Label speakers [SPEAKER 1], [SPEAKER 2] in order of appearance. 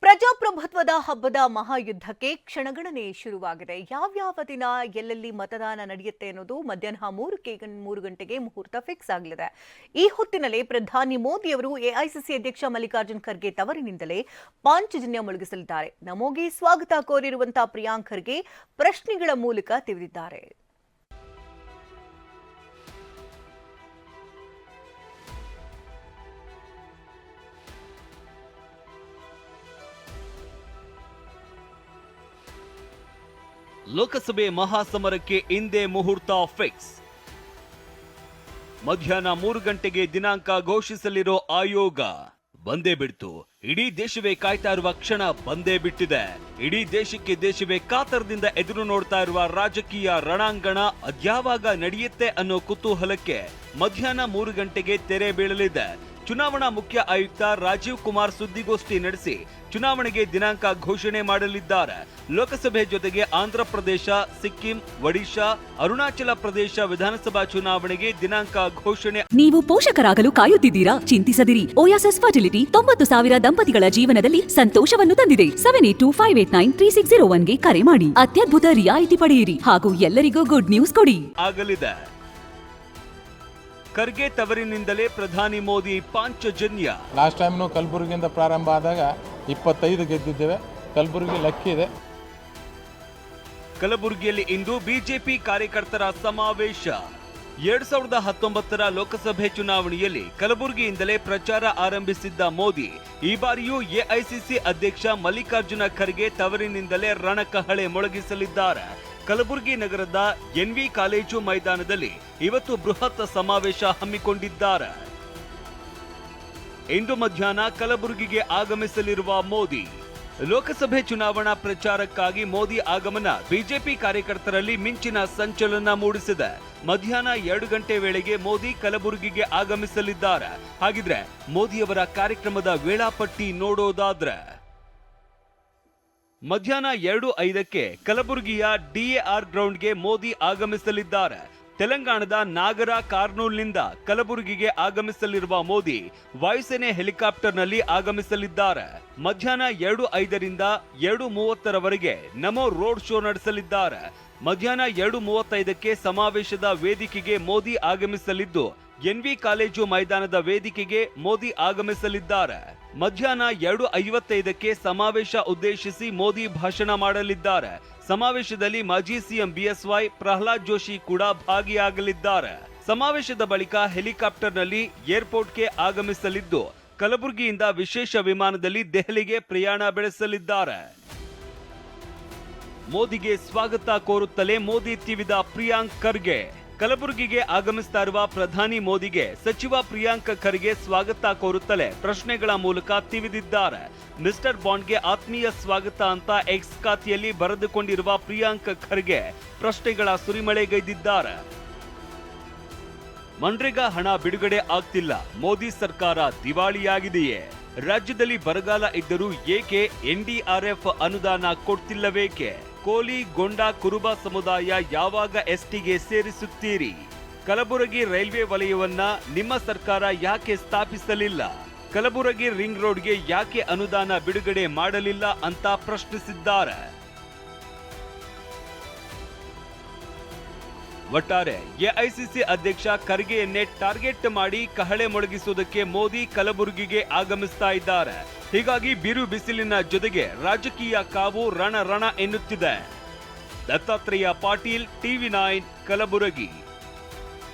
[SPEAKER 1] ಪ್ರಜಾಪ್ರಭುತ್ವದ ಹಬ್ಬದ ಮಹಾಯುದ್ಧಕ್ಕೆ ಕ್ಷಣಗಣನೆ ಶುರುವಾಗಿದೆ. ಯಾವ್ಯಾವ ದಿನ ಎಲ್ಲೆಲ್ಲಿ ಮತದಾನ ನಡೆಯುತ್ತೆ ಅನ್ನೋದು ಮಧ್ಯಾಹ್ನ ಮೂರು ಕೆ- ಮೂರು ಗಂಟೆಗೆ ಮುಹೂರ್ತ ಫಿಕ್ಸ್ ಆಗಲಿದೆ. ಈ ಹೊತ್ತಿನಲ್ಲಿ ಪ್ರಧಾನಿ ಮೋದಿಯವರು ಎಐಸಿಸಿ ಅಧ್ಯಕ್ಷ ಮಲ್ಲಿಕಾರ್ಜುನ್ ಖರ್ಗೆ ತವರಿನಿಂದಲೇ ಪಾಂಚಜನ್ಯ ಮುಳುಗಿಸಲಿದ್ದಾರೆ. ನಮೋಗಿ ಸ್ವಾಗತ ಕೋರಿರುವಂತಹ ಪ್ರಿಯಾಂಕ್ ಖರ್ಗೆ ಪ್ರಶ್ನೆಗಳ ಮೂಲಕ ತಿಳಿದಿದ್ದಾರೆ.
[SPEAKER 2] ಲೋಕಸಭೆ ಮಹಾಸಮರಕ್ಕೆ ಇಂದೇ ಮುಹೂರ್ತ ಫಿಕ್ಸ್. ಮಧ್ಯಾಹ್ನ ಮೂರು ಗಂಟೆಗೆ ದಿನಾಂಕ ಘೋಷಿಸಲಿರೋ ಆಯೋಗ, ಬಂದೇ ಬಿಡ್ತು. ಇಡೀ ದೇಶವೇ ಕಾಯ್ತಾ ಇರುವ ಕ್ಷಣ ಬಂದೇ ಬಿಟ್ಟಿದೆ. ಇಡೀ ದೇಶಕ್ಕೆ ದೇಶವೇ ಕಾತರದಿಂದ ಎದುರು ನೋಡ್ತಾ ಇರುವ ರಾಜಕೀಯ ರಣಾಂಗಣ ಅದ್ಯಾವಾಗ ನಡೆಯುತ್ತೆ ಅನ್ನೋ ಕುತೂಹಲಕ್ಕೆ ಮಧ್ಯಾಹ್ನ ಮೂರು ಗಂಟೆಗೆ ತೆರೆ ಬೀಳಲಿದೆ. ಚುನಾವಣಾ ಮುಖ್ಯ ಆಯುಕ್ತ ರಾಜೀವ್ ಕುಮಾರ್ ಸುದ್ದಿಗೋಷ್ಠಿ ನಡೆಸಿ ಚುನಾವಣೆಗೆ ದಿನಾಂಕ ಘೋಷಣೆ ಮಾಡಲಿದ್ದಾರೆ. ಲೋಕಸಭೆ ಜೊತೆಗೆ ಆಂಧ್ರಪ್ರದೇಶ ಸಿಕ್ಕಿಂ ಒಡಿಶಾ ಅರುಣಾಚಲ ಪ್ರದೇಶ ವಿಧಾನಸಭಾ ಚುನಾವಣೆಗೆ ದಿನಾಂಕ ಘೋಷಣೆ.
[SPEAKER 3] ನೀವು ಪೋಷಕರಾಗಲು ಕಾಯುತ್ತಿದ್ದೀರಾ? ಚಿಂತಿಸದಿರಿ. ಓಯಾಸಸ್ ಫರ್ಟಿಲಿಟಿ ತೊಂಬತ್ತು ಸಾವಿರ ದಂಪತಿಗಳ ಜೀವನದಲ್ಲಿ ಸಂತೋಷವನ್ನು ತಂದಿದೆ. Seven eight two five eight nine three six zero ಒನ್ಗೆ ಕರೆ ಮಾಡಿ. ಅತ್ಯದ್ಭುತ ರಿಯಾಯಿತಿ ಪಡೆಯಿರಿ ಹಾಗೂ ಎಲ್ಲರಿಗೂ ಗುಡ್ ನ್ಯೂಸ್ ಕೊಡಿ.
[SPEAKER 2] ಆಗಲಿದೆ. ಖರ್ಗೆ ತವರಿನಿಂದಲೇ ಪ್ರಧಾನಿ ಮೋದಿ ಪಾಂಚಜನ್ಯ.
[SPEAKER 4] ಲಾಸ್ಟ್ ಟೈಮ್ನು ಕಲಬುರಗಿಯಿಂದ ಪ್ರಾರಂಭ ಆದಾಗ ಇಪ್ಪತ್ತೈದು ಗೆದ್ದಿದ್ದೇವೆ. ಕಲಬುರಗಿ ಲಕ್ಕಿ ಇದೆ.
[SPEAKER 2] ಕಲಬುರಗಿಯಲ್ಲಿ ಇಂದು ಬಿಜೆಪಿ ಕಾರ್ಯಕರ್ತರ ಸಮಾವೇಶ. ಎರಡ್ ಸಾವಿರದ ಹತ್ತೊಂಬತ್ತರ ಲೋಕಸಭೆ ಚುನಾವಣೆಯಲ್ಲಿ ಕಲಬುರಗಿಯಿಂದಲೇ ಪ್ರಚಾರ ಆರಂಭಿಸಿದ್ದ ಮೋದಿ ಈ ಬಾರಿಯೂ ಎಐಸಿಸಿ ಅಧ್ಯಕ್ಷ ಮಲ್ಲಿಕಾರ್ಜುನ ಖರ್ಗೆ ತವರಿನಿಂದಲೇ ರಣಕಹಳೆ ಮೊಳಗಿಸಲಿದ್ದಾರೆ. ಕಲಬುರಗಿ ನಗರದ ಎನ್ವಿ ಕಾಲೇಜು ಮೈದಾನದಲ್ಲಿ ಇವತ್ತು ಬೃಹತ್ ಸಮಾವೇಶ ಹಮ್ಮಿಕೊಂಡಿದ್ದಾರೆ. ಇಂದು ಮಧ್ಯಾಹ್ನ ಕಲಬುರಗಿಗೆ ಆಗಮಿಸಲಿರುವ ಮೋದಿ, ಲೋಕಸಭೆ ಚುನಾವಣಾ ಪ್ರಚಾರಕ್ಕಾಗಿ ಮೋದಿ ಆಗಮನ ಬಿಜೆಪಿ ಕಾರ್ಯಕರ್ತರಲ್ಲಿ ಮಿಂಚಿನ ಸಂಚಲನ ಮೂಡಿಸಿದೆ. ಮಧ್ಯಾಹ್ನ ಎರಡು ಗಂಟೆ ವೇಳೆಗೆ ಮೋದಿ ಕಲಬುರಗಿಗೆ ಆಗಮಿಸಲಿದ್ದಾರೆ. ಹಾಗಿದ್ರೆ ಮೋದಿಯವರ ಕಾರ್ಯಕ್ರಮದ ವೇಳಾಪಟ್ಟಿ ನೋಡೋದಾದ್ರೆ ಮಧ್ಯಾಹ್ನ ಎರಡು ಐದಕ್ಕೆ ಕಲಬುರಗಿಯ ಡಿಎಆರ್ ಗ್ರೌಂಡ್ಗೆ ಮೋದಿ ಆಗಮಿಸಲಿದ್ದಾರೆ. ತೆಲಂಗಾಣದ ನಾಗರ ಕಾರ್ನೂಲ್ನಿಂದ ಕಲಬುರಗಿಗೆ ಆಗಮಿಸಲಿರುವ ಮೋದಿ ವಾಯುಸೇನೆ ಹೆಲಿಕಾಪ್ಟರ್ನಲ್ಲಿ ಆಗಮಿಸಲಿದ್ದಾರೆ. ಮಧ್ಯಾಹ್ನ ಎರಡು ಐದರಿಂದ ಎರಡು ಮೂವತ್ತರವರೆಗೆ ನಮೋ ರೋಡ್ ಶೋ ನಡೆಸಲಿದ್ದಾರೆ. ಮಧ್ಯಾಹ್ನ ಎರಡು ಮೂವತ್ತೈದಕ್ಕೆ ಸಮಾವೇಶದ ವೇದಿಕೆಗೆ ಮೋದಿ ಆಗಮಿಸಲಿದ್ದು ಎನ್ವಿ ಕಾಲೇಜು ಮೈದಾನದ ವೇದಿಕೆಗೆ ಮೋದಿ ಆಗಮಿಸಲಿದ್ದಾರೆ. ಮಧ್ಯಾಹ್ನ ಎರಡು ಐವತ್ತೈದಕ್ಕೆ ಸಮಾವೇಶ ಉದ್ದೇಶಿಸಿ ಮೋದಿ ಭಾಷಣ ಮಾಡಲಿದ್ದಾರೆ. ಸಮಾವೇಶದಲ್ಲಿ ಮಾಜಿ ಸಿಎಂ ಬಿಎಸ್ವೈ ಪ್ರಹ್ಲಾದ್ ಜೋಶಿ ಕೂಡ ಭಾಗಿಯಾಗಲಿದ್ದಾರೆ. ಸಮಾವೇಶದ ಬಳಿಕ ಹೆಲಿಕಾಪ್ಟರ್ನಲ್ಲಿ ಏರ್ಪೋರ್ಟ್ಗೆ ಆಗಮಿಸಲಿದ್ದು, ಕಲಬುರಗಿಯಿಂದ ವಿಶೇಷ ವಿಮಾನದಲ್ಲಿ ದೆಹಲಿಗೆ ಪ್ರಯಾಣ ಬೆಳೆಸಲಿದ್ದಾರೆ. ಮೋದಿಗೆ ಸ್ವಾಗತ ಕೋರುತ್ತಲೇ ಮೋದಿ ತಿವಿದ ಪ್ರಿಯಾಂಕ್ ಖರ್ಗೆ. ಕಲಬುರಗಿಗೆ ಆಗಮಿಸ್ತಾ ಇರುವ ಪ್ರಧಾನಿ ಮೋದಿಗೆ ಸಚಿವ ಪ್ರಿಯಾಂಕ ಖರ್ಗೆ ಸ್ವಾಗತ ಕೋರುತ್ತಲೇ ಪ್ರಶ್ನೆಗಳ ಮೂಲಕ ತಿವಿದಿದ್ದಾರೆ. ಮಿಸ್ಟರ್ ಬಾಂಡ್ಗೆ ಆತ್ಮೀಯ ಸ್ವಾಗತ ಅಂತ ಎಕ್ಸ್ ಖಾತೆಯಲ್ಲಿ ಬರೆದುಕೊಂಡಿರುವ ಪ್ರಿಯಾಂಕ ಖರ್ಗೆ ಪ್ರಶ್ನೆಗಳ ಸುರಿಮಳೆಗೈದಿದ್ದಾರೆ. ಮನ್ರೇಗಾ ಹಣ ಬಿಡುಗಡೆ ಆಗ್ತಿಲ್ಲ. ಮೋದಿ ಸರ್ಕಾರ ದಿವಾಳಿಯಾಗಿದೆಯೇ? ರಾಜ್ಯದಲ್ಲಿ ಬರಗಾಲ ಇದ್ದರೂ ಏಕೆ ಎನ್ಡಿಆರ್ಎಫ್ ಅನುದಾನ ಕೊಡ್ತಿಲ್ಲವೇಕೆ? ಕೋಲಿ ಗೊಂಡ ಕುರುಬ ಸಮುದಾಯ ಯಾವಾಗ ಎಸ್ಟಿಗೆ ಸೇರಿಸುತ್ತೀರಿ? ಕಲಬುರಗಿ ರೈಲ್ವೆ ವಲಯವನ್ನ ನಿಮ್ಮ ಸರ್ಕಾರ ಯಾಕೆ ಸ್ಥಾಪಿಸಲಿಲ್ಲ? ಕಲಬುರಗಿ ರಿಂಗ್ ರೋಡ್ಗೆ ಯಾಕೆ ಅನುದಾನ ಬಿಡುಗಡೆ ಮಾಡಲಿಲ್ಲ ಅಂತ ಪ್ರಶ್ನಿಸಿದ್ದಾರೆ. ಒಟ್ಟಾರೆ ಎಐಸಿಸಿ ಅಧ್ಯಕ್ಷ ಖರ್ಗೆಯನ್ನೇ ಟಾರ್ಗೆಟ್ ಮಾಡಿ ಕಹಳೆ ಮೊಳಗಿಸುವುದಕ್ಕೆ ಮೋದಿ ಕಲಬುರಗಿಗೆ ಆಗಮಿಸ್ತಾ ಇದ್ದಾರೆ. ಹೀಗಾಗಿ ಬಿರು ಬಿಸಿಲಿನ ಜೊತೆಗೆ ರಾಜಕೀಯ ಕಾವು ರಣ ರಣ ಎನ್ನುತ್ತಿದೆ. Dattatreya Patil TV nine Kalaburagi.